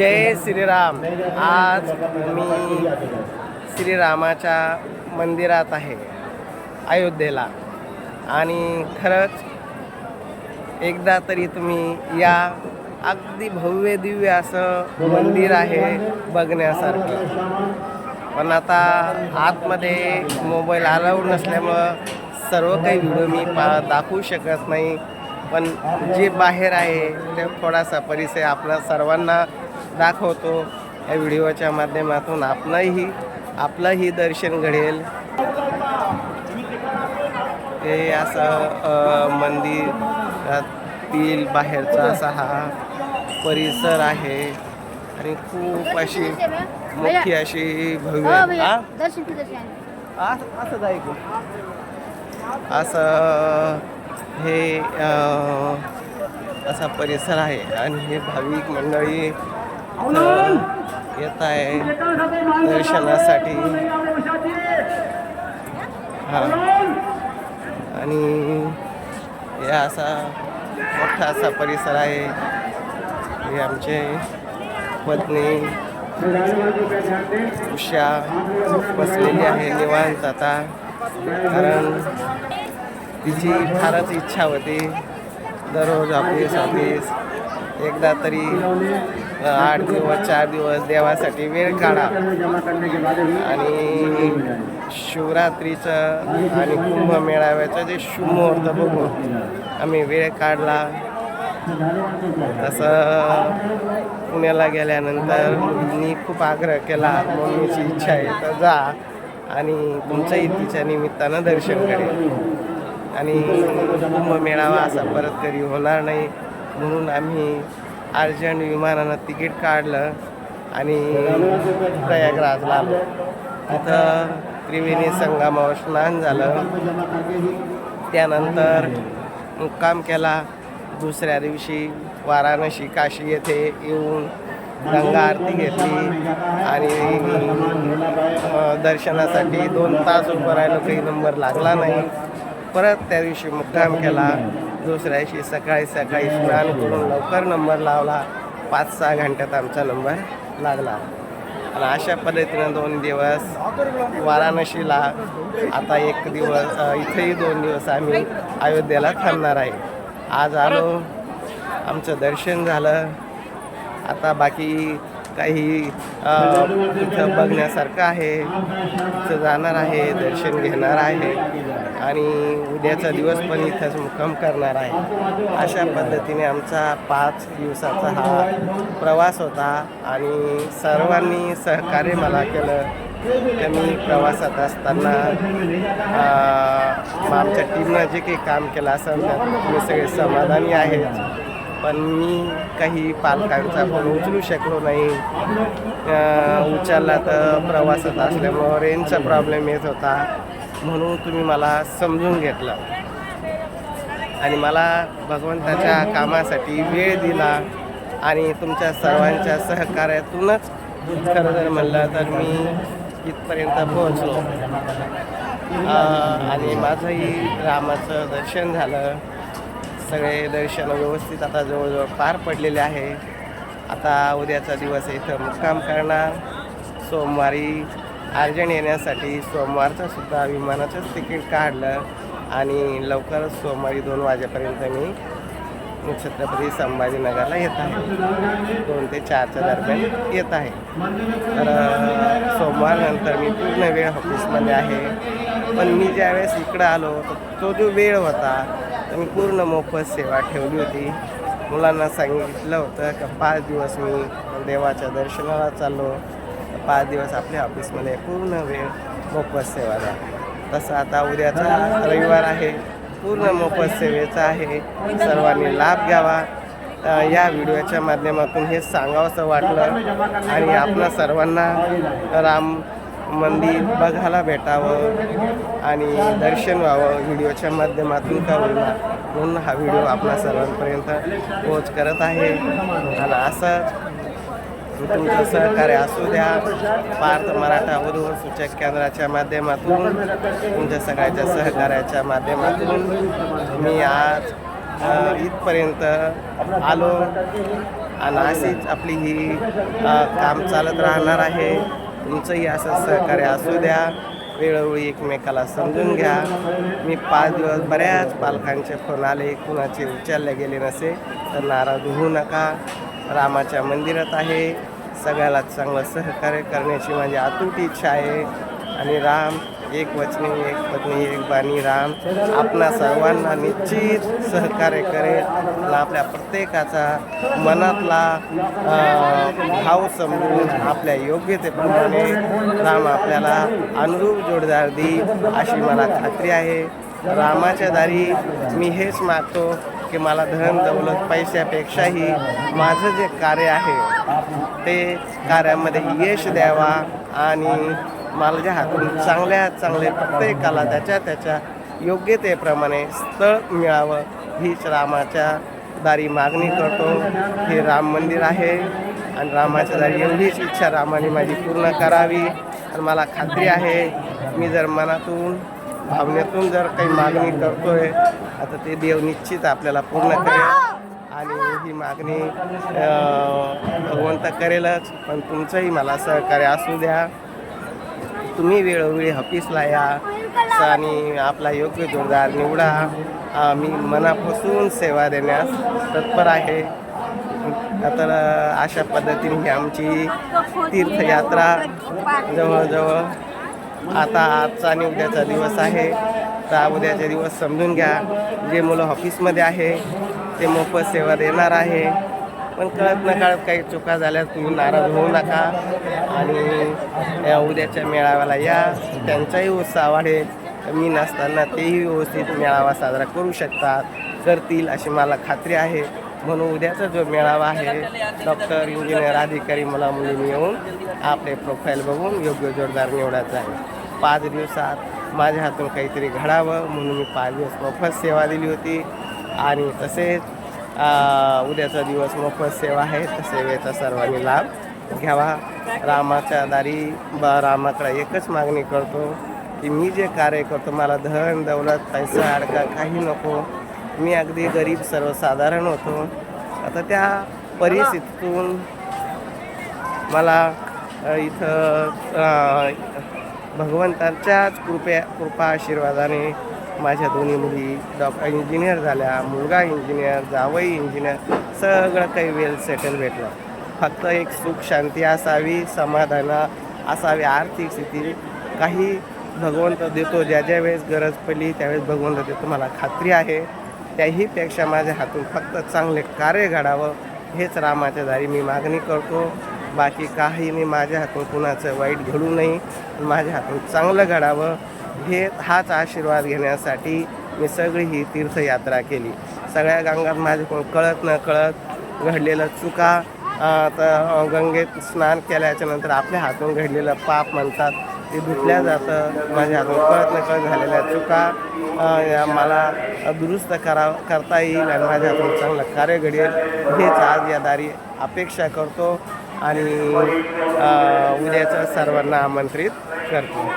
जय श्रीराम. आज मी श्रीरामाच्या मंदिरात आहे अयोध्येला. आणि खरंच एकदा तरी तुम्ही या अगदी भव्य दिव्य असं मंदिर आहे बघण्यासारखं. पण आता आतमध्ये मोबाईल अलाउड नसल्यामुळं सर्व काही व्हिडिओ मी पा दाखवू शकत नाही. पण जे बाहेर आहे ते थोडासा परिचय आपल्या सर्वांना दाखवतो या व्हिडिओच्या माध्यमातून आपणही आपलंही दर्शन घडेल. ते असं मंदिरातील बाहेरचा असा हा परिसर आहे. आणि खूप अशी मोठी अशी भव्य हो असं असं हे असा परिसर आहे. आणि हे भाविक मंडळी येत आहे दर्शनासाठी. हा. आणि हे असा मोठा असा परिसर आहे. हे आमचे पत्नी उषा बसलेली आहे निवांत आता. कारण तिची फारच इच्छा होती दररोज ऑफिस ऑफिस. एकदा तरी आठ दिवस चार दिवस देवासाठी वेळ काढा. आणि शिवरात्रीचं आणि कुंभ मेळाव्याचं जे शुभमुहूर्त बघून आम्ही वेळ काढला. तसं पुण्याला गेल्यानंतर मी खूप आग्रह केला मम्मीची इच्छा आहे तर जा आणि तुमच्याही तिच्या निमित्तानं दर्शन करेल आणि कुंभमेळावा असा परत कधी होणार नाही म्हणून आम्ही अर्जंट विमानानं तिकीट काढलं आणि प्रयागराजला आलो. तिथं त्रिवेणी संगमावर स्नान झालं. त्यानंतर मुक्काम केला. दुसऱ्या दिवशी वाराणसी काशी येथे येऊन गंगा आरती घेतली आणि दर्शनासाठी दोन तास उभं राहिलो. काही नंबर लागला नाही. परत त्या दिवशी मुक्काम केला. दुसऱ्या दिवशी सकाळी सकाळी स्नान करून लवकर नंबर लावला. पाच सहा घंट्यात आमचा नंबर लागला. आणि अशा पद्धतीनं दोन दिवस वाराणसीला आता एक दिवस इथेही दोन दिवस आम्ही अयोध्येला थांबणार आहे. आज आलो आमचं दर्शन झालं. आता बाकी काही इथं बघण्यासारखं आहे. तिथं जाणार आहे दर्शन घेणार आहे. आणि उद्याचा दिवस पण इथंच मुक्काम करणार आहे. अशा पद्धतीने आमचा पाच दिवसाचा हा प्रवास होता आणि सर्वांनी सहकार्य मला केलं. तर मी प्रवासात असताना आमच्या टीमनं जे काही काम केलं असं मी सगळे समाधानी आहेत. पण मी काही पालकांचा फोन उचलू शकलो नाही. उचलला तर प्रवासात असल्यामुळं रेंजचा प्रॉब्लेम येत होता. म्हणून तुम्ही मला समजून घेतलं. आणि मला भगवंताच्या कामासाठी वेळ दिला आणि तुमच्या सर्वांच्या सहकार्यातूनच खरं जर म्हणलं तर मी इथपर्यंत पोहोचलो. आणि माझंही रामाचं दर्शन झालं. सगळे दर्शन व्यवस्थित आता जवळजवळ पार पडलेले आहे. आता उद्याचा दिवस इथं मुक्काम करणार. सोमवारी अर्जंट येण्यासाठी सोमवारचं सुद्धा विमानाचंच तिकीट काढलं आणि लवकरच सोमवारी दोन वाजेपर्यंत मी छत्रपती संभाजीनगरला येत आहे. दोन ते चारच्या दरम्यान येत आहे. तर सोमवारनंतर मी पूर्ण वेळ ऑफिसमध्ये आहे. पण मी ज्यावेळेस इकडं आलो तर तो जो वेळ होता तर मी पूर्ण मोफत सेवा ठेवली होती. मुलांना सांगितलं होतं का पाच दिवस मी देवाच्या दर्शनाला चाललो. तर पाच दिवस आपल्या ऑफिसमध्ये पूर्ण वेळ मोफत सेवा तसं आता उद्याचा रविवार आहे. पूर्ण मोफत सेवेचा आहे. सर्वांनी लाभ घ्यावा. या व्हिडिओच्या माध्यमातून हे सांगावंसं वाटलं. आणि आपल्या सर्वांना राम मंदिर बघायला भेटावं आणि दर्शन व्हावं व्हिडिओच्या माध्यमातून का होईना म्हणून हा व्हिडिओ आपल्या सर्वांपर्यंत पोच करत आहे. आणि असं तुमचं सहकार्य असू द्या पार्थ मराठा उर्वर सूचक केंद्राच्या माध्यमातून तुमच्या सगळ्याच्या सहकार्याच्या माध्यमातून मी आज इथपर्यंत आलो. आणि अशीच आपली ही काम चालत राहणार आहे. तुमचंही असं सहकार्य असू द्या. वेळोवेळी एकमेकाला समजून घ्या. मी पाच दिवस बऱ्याच पालकांचे फोन आले. कुणाचे उचलले गेले नसे तर नाराज होऊ नका. रामाच्या मंदिरात आहे. सगळ्याला चांगलं सहकार्य करण्याची माझी अतूट इच्छा आहे. आणि राम एक वचनी एक पत्नी एक बाणी राम आपणा सर्वांना निश्चित सहकार्य करेल. आणि आपल्या प्रत्येकाचा मनातला भाव समजून आपल्या योग्यतेप्रमाणे राम आपल्याला अनुरूप जोडदार देईल अशी मला खात्री आहे. रामाच्या दारी मी हेच मागतो की मला धन दौलत पैशापेक्षाही माझं जे कार्य आहे ते कार्यामध्ये यश द्यावा आणि माझ्या हातून चांगल्या चांगले प्रत्येकाला त्याच्या त्याच्या योग्यतेप्रमाणे स्थळ मिळावं हीच रामाच्या दारी मागणी करतो. हे राम मंदिर आहे आणि रामाच्या दारी एवढीच इच्छा रामाने माझी पूर्ण करावी. आणि मला खात्री आहे मी जर मनातून भावनेतून जर काही मागणी करतोय आता ते देव निश्चित आपल्याला पूर्ण करेल. आणि ही मागणी भगवंत करेलच पण तुमचंही मला सहकार्य असू द्या. तुम्ही वेळोवेळी ऑफिसला या. आणि आपला योग्य जोरदार निवडा. मी मनापासून सेवा देण्यास तत्पर आहे. तर अशा पद्धतीने ही आमची तीर्थयात्रा जवळजवळ आता आजचा आणि उद्याचा दिवस आहे. तर उद्याचा दिवस समजून घ्या. जे मुलं ऑफिसमध्ये आहे ते मोफत सेवा देणार आहे. पण कळत न कळत काही चुका झाल्या तुम्ही नाराज होऊ नका. आणि या उद्याच्या मेळाव्याला या. त्यांचाही उत्साह वाढेल मी नसताना तेही व्यवस्थित मेळावा साजरा करू शकतात करतील अशी मला खात्री आहे. म्हणून उद्याचा जो मेळावा आहे डॉक्टर इंजिनियर अधिकारी मला मुलींनी येऊन आपले प्रोफाईल बघून योग्य जोरदार निवडायचा आहे पाच दिवसात माझ्या हातून काहीतरी घडावं म्हणून मी पाच दिवस मोफत सेवा दिली होती. आणि तसेच उद्याचा दिवस मोफत सेवा आहे त्या सेवेचा सर्वांनी लाभ घ्यावा. रामाच्या दारी बा रामाकडे एकच मागणी करतो की मी जे कार्य करतो मला धन दौलत पैसा अडका काही नको. मी अगदी गरीब सर्वसाधारण होतो. आता त्या परिस्थितीतून मला इथं भगवंतांच्याच भगवंताच्याच कृपया कृपा आशीर्वादाने माझ्या दोन्ही मुली डॉक्टर इंजिनियर झाल्या मुलगा इंजिनियर जावई इंजिनियर सगळं काही वेल सेटल भेटलं. फक्त एक सुख शांती असावी समाधान असावी आर्थिक स्थिती काही भगवंत देतो ज्या ज्या वेळेस गरज पडली त्यावेळेस भगवंत देतो. मला खात्री आहे त्याहीपेक्षा माझ्या हातून फक्त चांगले कार्य घडावं हेच रामाच्या दारी मी मागणी करतो. बाकी काही मी माझ्या हातून कुणाचं वाईट घडू नये माझ्या हातून चांगलं घडावं. हे हाच आशीर्वाद घेण्यासाठी मी सगळी ही तीर्थयात्रा केली. सगळ्या गंगात माझ्याकडून कळत न कळत घडलेलं चुका तर गंगेत स्नान केल्याच्यानंतर आपल्या हातून घडलेलं पाप म्हणतात ते धुतल्या जातं. माझ्या हातून कळत न कळत झालेल्या चुका या मला दुरुस्त करा करता येईल आणि माझ्या हातून चांगलं कार्य घडेल. हेच आज या दारी अपेक्षा करतो आणि उद्याचं सर्वांना आमंत्रित करतो.